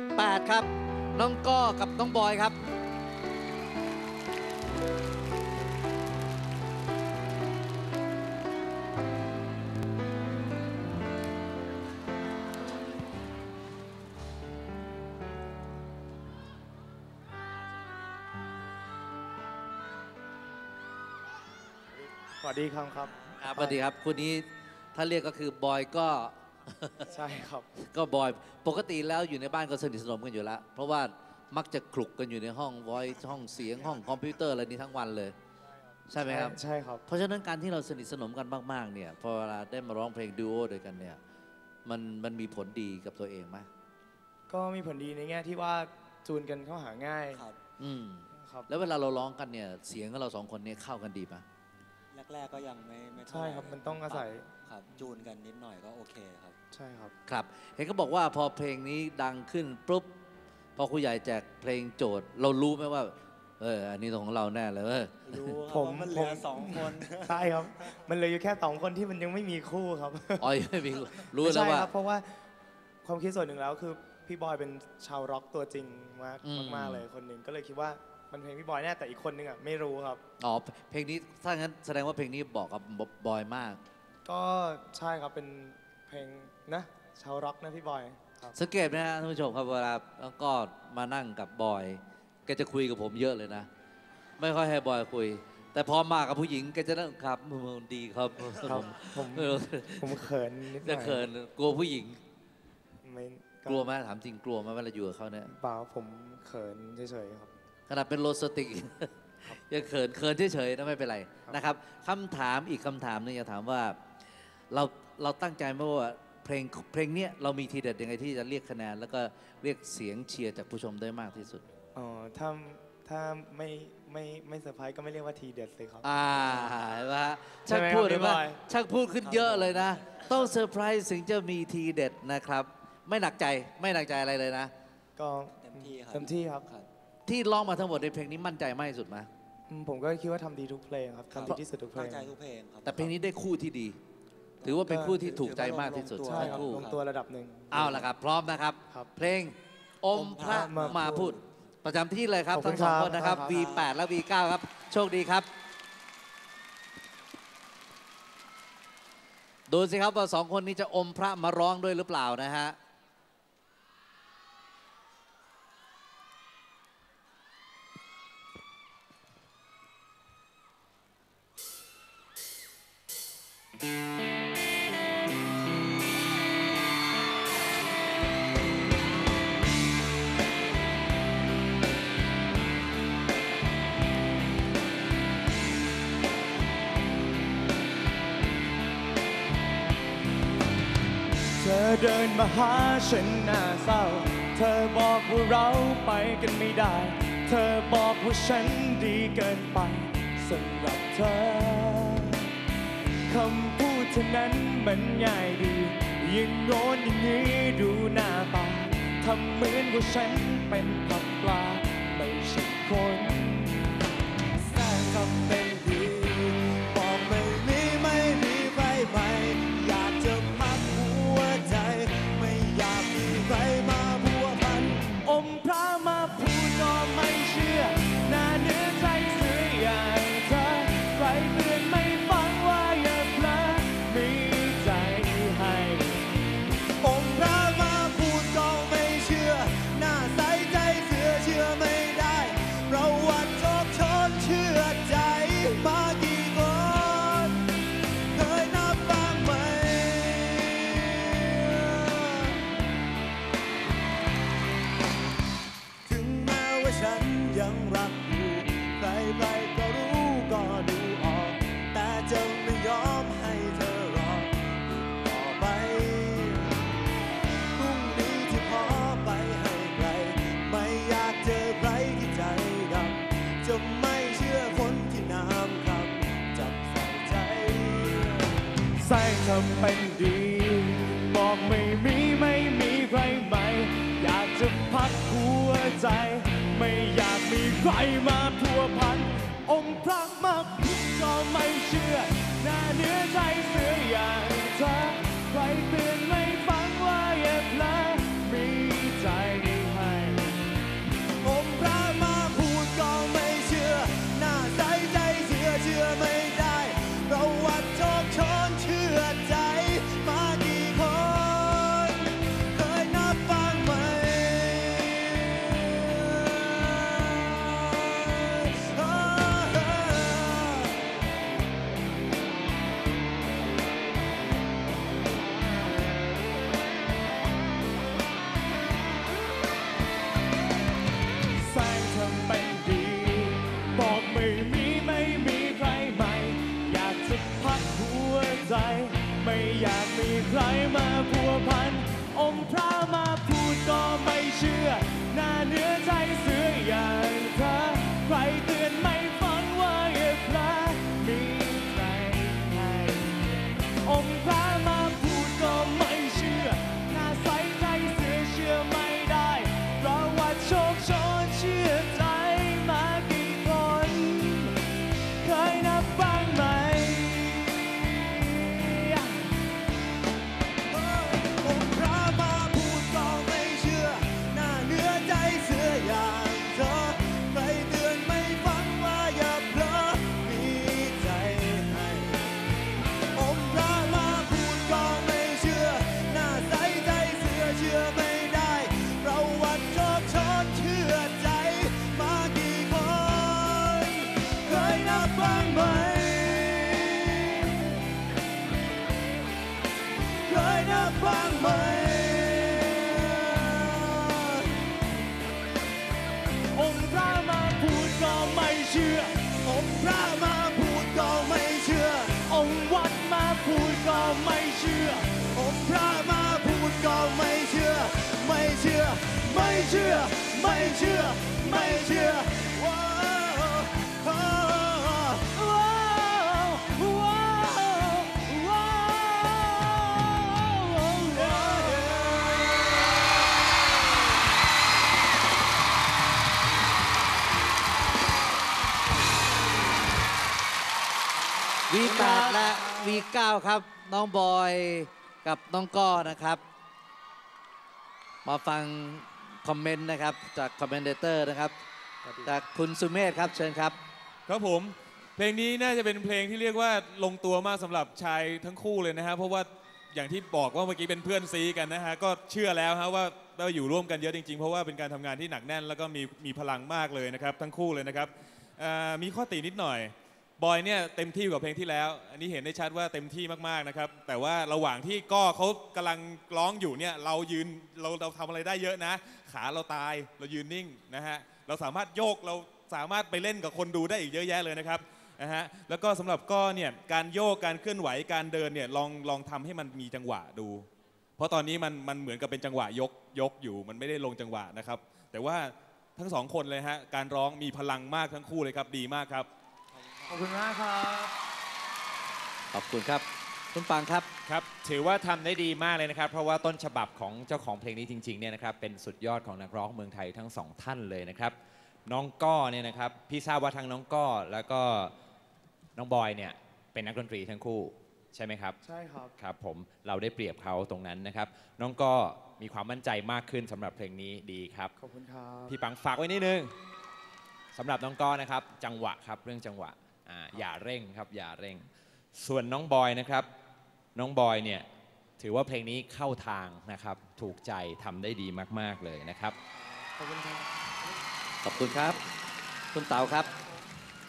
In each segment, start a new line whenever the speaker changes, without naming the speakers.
8 ครับ น้องก้อกับน้องบอยครับ
สวัสดีครับครับ
ครับสวัสดีครับคู่นี้ถ้าเรียกก็คือบอยก็
ใช่ครับ
ก็บอยปกติแล้วอยู่ในบ้านก็สนิทสนมกันอยู่แล้ว เพราะว่ามักจะคลุกกันอยู่ในห้องไวห้องเสียงห้องคอมพิวเตอร์อะไรนี้ทั้งวันเลย ใช่ไหมครับ
ใช่ครับ
เพราะฉะนั้นการที่เราสนิทสนมกันมาก ๆ เนี่ย พอเวลาได้มาร้องเพลงดูโอด้วยกันเนี่ย มันมันมีผลดีกับตัวเองไหม
ก็มีผลดีในแง่ที่ว่าจูนกันเข้าหาง่าย
ครับ
อืม
ครับ
แล้วเวลาเราร้องกันเนี่ย เสียงของเราสองคนเนี่ยเข้ากันดีปะ
แรกๆก็ยังไม่ไม่เท่า
ใช่
ไห
ครับมันต้องอาศัย
ครับจูนกันนิดหน่อยก็โอเคครับ
ใช่ครับ
ครับเห็นก็บอกว่าพอเพลงนี้ดังขึ้นปุ๊บพอครูใหญ่แจกเพลงโจทย์ เรารู้ไหมว่า เออ อันนี้ของเราแน่เลยเออ
รู้ครับ
ผม
ว่ามันเหลือ
ผม
สองคน
ใช่ครับ มันเหลยอยู่แค่สองคนที่มันยังไม่มีคู่ครับ
อ๋อยไม่มีรู้
ไม่
แล้ว
ใช่
ว่า
ครับเพราะว่าความคิดส่วนหนึ่งแล้วคือพี่บอยเป็นชาวร็อกตัวจริงมาก
อืม
มากๆเลยคนหนึ่งก็เลยคิดว่ามันเพลงพี่บอยแน่แต่อีกคนนึงอะไม่รู้ครับ
อ๋อเพลงนี้ถ้างั้นแสดงว่าเพลงนี้บอกกับบอยมาก
ก็ใช่ครับเป็น เพลงนะชาวร็อกนะพี่บอยครับ
สังเกตไหมฮะท่านผู้ชมครับเวลาแล้วก็มานั่งกับบอยแกจะคุยกับผมเยอะเลยนะ ไม่ค่อยให้บอยคุย แต่พอมากับผู้หญิงแกจะนั่งครับมือดีครับ
ครับผม
เออ
ผมเขินนิดหน่
จะ
อย
เขินกลัวผู้หญิง
ไม่
กลัวไหมถามจริงกลัวไหมเวลาอยู่กับเขาเนี่ย
เปล่าผมเขินเฉยๆครับ
ขนาดเป็นโลสติกยังเขินเขินเฉยๆนะไม่เป็นไร
ครับ
นะครับคำถามอีกคำถามหนึงจะถามว่า เรา เราตั้งใจไหมว่าเพลงเพลงเนี้ยเรามีทีเด็ดยังไงที่จะเรียกคะแนน แล้วก็เรียกเสียงเชียร์จากผู้ชมได้มากที่สุด
อ๋อถ้าถ้าไม่ไม่ไม่เซอร์ไพรส์ก็ไม่เรียกว่าทีเด็ดเลยครับ
อ่าเห็นไหมฮะ
ใช่
ช่าง
ไหม
พูด
ครับ
เห็นไหม
พี่บอย
ช่างพูดขึ้นเยอะเลยนะ ต้องเซอร์ไพรส์ถึงจะมีทีเด็ดนะครับ ไม่หนักใจไม่หนักใจอะไรเลยนะ
ก็
เต็มที่ครับ
เต็มที่ครับ
ครับ
ที่ร้องมาทั้งหมดในเพลงนี้มั่นใจมากที่สุดไหม
อืมผมก็คิดว่าทำดีทุกเพลงครับ
ครับ
ทำดีที่สุดทุกเพล
ตั้ง
ง
ใจทุกเพลงครับ
แต่เพลงนี้ได้คู่ที่ดี ถือว่าเป็นคู่ที่ถูกใจมากที่สุด
ถือ
ใช่
ว่า
ครับ
ทั้งคู่
ลงตัวระดับหนึ่ง
เอาละครับ พร้อมนะครับ
ครับ
เพลงอมพระ
อมพระ
มาพูด ประจำที่เลยครับ
ขอบคุ
ทั้
ณ
งสอง
ครับ
คนนะครับ
ครับ
V8 และ V9 ครับ โชคดีครับ ดูสิครับว่าสองคนนี้จะอมพระมาร้องด้วยหรือเปล่านะฮะ
เธ เดินมาหาฉันหน้าเศร้า เธอบอกว่าเราไปกันไม่ได้ เธอบอกว่าฉันดีเกินไปสำหรับเธอ คำพูดเท่านั้นมันง่ายดียิ่งโน้นอย่างนี้ดูหน้าตาทำเหมือนว่าฉันเป็นผักปลาไม่ใช่คน
เป็นดี บอกไม่มีไม่มีใครให
ม่ อยา
กจะพัก
หัวใจ ไม่อยากมีใครมาพัวพัน องค์พระมากก็ไม่เชื่อหน้าเนื้อใจเสืออย่างเธอ เชื่อ ไม่เชื่อว้าวว้าวว้าวว้าว
V8 และ V9 ครับ น้องบอยกับน้องก้อนะครับ มาฟัง คอมเมนต์นะครับจากคอมเมนเตอร์นะครับจากคุณสุเมธครับเชิญครับ
ครับผม เพลงนี้น่าจะเป็นเพลงที่เรียกว่าลงตัวมากสำหรับชายทั้งคู่เลยนะฮะเพราะว่าอย่างที่บอกว่าเมื่อกี้เป็นเพื่อนซีกันนะฮะก็เชื่อแล้วฮะว่าเราอยู่ร่วมกันเยอะจริงๆ เพราะว่าเป็นการทำงานที่หนักแน่น แล้วก็มีมีพลังมากเลยนะครับทั้งคู่เลยนะครับอ่ามีข้อตินิดหน่อย บอยเนี่ยเต็มที่กว่าเพลงที่แล้ว อันนี้เห็นได้ชัดว่าเต็มที่มากๆนะครับ แต่ว่าระหว่างที่ก้อเขากำลังร้องอยู่เนี่ยเรายืนเราเราทำอะไรได้เยอะนะ ขาเราตายเรายืนนิ่งนะฮะเราสามารถโยกเราสามารถไปเล่นกับคนดูได้อีกเยอะแยะเลยนะครับนะฮะแล้วก็สำหรับก้อเนี่ยการโยกการเคลื่อนไหวการเดินเนี่ยลองลองทำให้มันมีจังหวะดู เพราะตอนนี้มันมันเหมือนกับเป็นจังหวะยกยกอยู่ มันไม่ได้ลงจังหวะนะครับ แต่ว่าทั้งสองคนเลยฮะการร้องมีพลังมากทั้งคู่เลยครับดีมากครับ
ขอบคุณมากครับ
ขอบคุณครับคุณปังครับ
ครับถือว่าทำได้ดีมากเลยนะครับ เพราะว่าต้นฉบับของเจ้าของเพลงนี้จริงๆเนี่ยนะครับเป็นสุดยอดของนักร้องเมืองไทยทั้งสองท่านเลยนะครับน้องก้อเนี่ยนะครับพี่ทราบว่าทั้งน้องก้อแล้วก็น้องบอยเนี่ยเป็นนักดนตรีทั้งคู่ใช่ไหมครับ
ใช่ครับ
ครับผมเราได้เปรียบเขาตรงนั้นนะครับ น้องก้อมีความมั่นใจมากขึ้นสำหรับเพลงนี้ดีครับ
ขอบคุณครับ
พี่ปังฝากไว้นิดนึงสำหรับน้องก้อนะครับ จังหวะครับเรื่องจังหวะ อ่าอย่าเร่งครับอย่าเร่ง ส่วนน้องบอยนะครับ น้องบอยเนี่ยถือว่าเพลงนี้เข้าทางนะครับ ถูกใจทำได้ดีมากๆเลยนะครับ
ขอบคุณครับ
ขอบคุณครับ คุณเต๋าครับ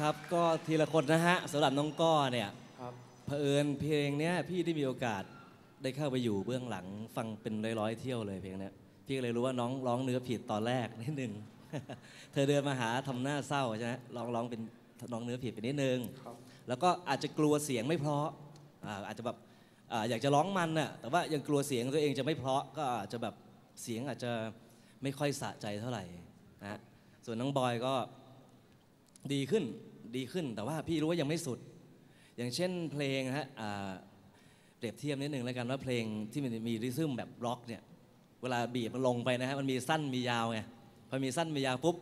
ครับก็ทีละคนนะฮะสำหรับน้องก้อเนี่ย
ครับ
เผอิญเพลงเนี้ยพี่ได้มีโอกาสได้เข้าไปอยู่เบื้องหลังฟังเป็นร้อยๆเที่ยวเลยเพลงเนี้ยพี่ก็เลยรู้ว่าน้องร้องเนื้อผิดตอนแรกนิดนึง เธอเดินมาหาทำหน้าเศร้าใช่ไหมร้องร้องเป็น น้องเนื้อผิดไปนิดนึง
ครับ
แล้วก็อาจจะกลัวเสียงไม่เพราะอ่าอาจจะแบบอ่าอยากจะร้องมันน่ะแต่ว่ายังกลัวเสียงตัวเองจะไม่เพราะก็อาจจะแบบเสียงอาจจะไม่ค่อยสะใจเท่าไหร่นะฮะส่วนน้องบอยก็ดีขึ้นดีขึ้น แต่ว่าพี่รู้ว่ายังไม่สุด อย่างเช่นเพลงนะฮะอ่าเปรียบเทียบนิดนึงแล้วกันว่าเพลงที่มันมีริทึมแบบร็อกเนี่ยเวลาบีบมันลงไปนะฮะมันมีสั้นมียาวไงพอมีสั้นมียาวปุ๊บ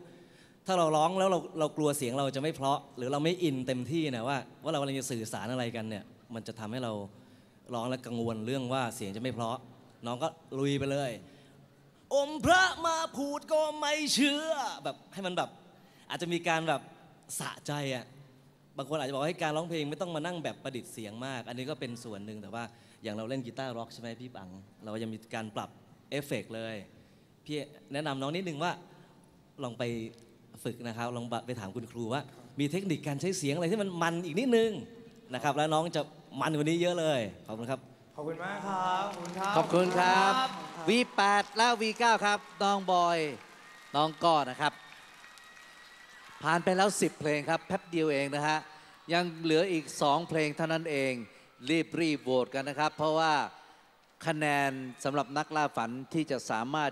ถ้าเราร้องแล้วเราเรากลัวเสียงเราจะไม่เพราะ หรือเราไม่อินเต็มที่นะว่าว่าเรากำลังจะสื่อสารอะไรกันเนี่ยมันจะทำให้เราร้องแล้วกังวลเรื่องว่าเสียงจะไม่เพราะ น้องก็ลุยไปเลย อมพระมาพูดก็ไม่เชื่อแบบให้มันแบบอาจจะมีการแบบสะใจอะบางคนอาจจะบอกให้การร้องเพลงไม่ต้องมานั่งแบบประดิษฐ์เสียงมาก อันนี้ก็เป็นส่วนหนึ่งแต่ว่าอย่างเราเล่นกีตาร์ร็อกใช่ไหมพี่ปัง เรายังมีการปรับเอฟเฟกต์เลยพี่แนะนำน้องนิดนึงว่าลองไป ฝึกนะครับลองไปถามคุณครูว่า มีเทคนิคการใช้เสียงอะไรที่มันมันอีกนิดนึงนะครับ แล้วน้องจะมันกว่านี้เยอะเลย ขอบคุณครับ
ขอบคุณมากครับ ขอบคุณครับ
ขอบคุณครับ
ขอบคุณครับ
V8 และ V9 ครับน้องบอย น้องก้อนะครับ ผ่านไปแล้ว 10 เพลงครับแป๊บเดียวเองนะฮะยังเหลืออีก 2 เพลงเท่านั้นเอง รีบรีบโหวตกันนะครับ เพราะว่าคะแนนสำหรับนักล่าฝันที่จะสามารถ